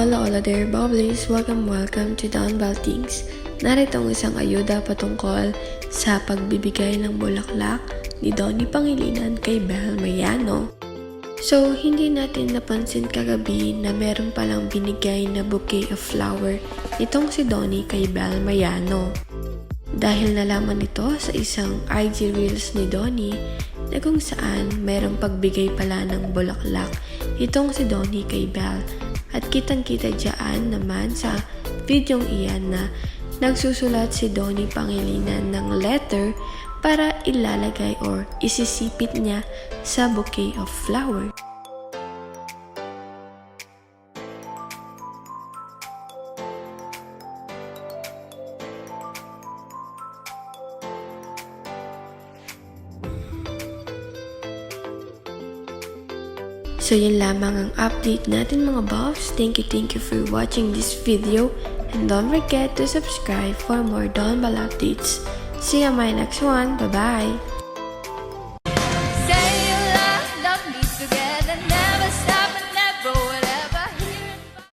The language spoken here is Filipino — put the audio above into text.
Hola, hola there, Bobblies! Welcome, welcome to Downbell Things. Narito ang isang ayuda patungkol sa pagbibigay ng bulaklak ni Donnie Pangilinan kay Bel Mayano. So, hindi natin napansin kagabi na meron palang binigay na bouquet of flower itong si Donnie kay Bel Mayano. Dahil nalaman ito sa isang IG Reels ni Donnie na kung saan mayroong pagbigay pala ng bulaklak itong si Donnie kay Belle at kitang-kita dyan naman sa videong iyan na nagsusulat si Donnie Pangilinan ng letter para ilalagay or isisipit niya sa bouquet of flower. So yun lamang ang update natin mga buffs. Thank you, thank you for watching this video. And don't forget to subscribe for more Don Ball updates. See you on my next one. Bye-bye!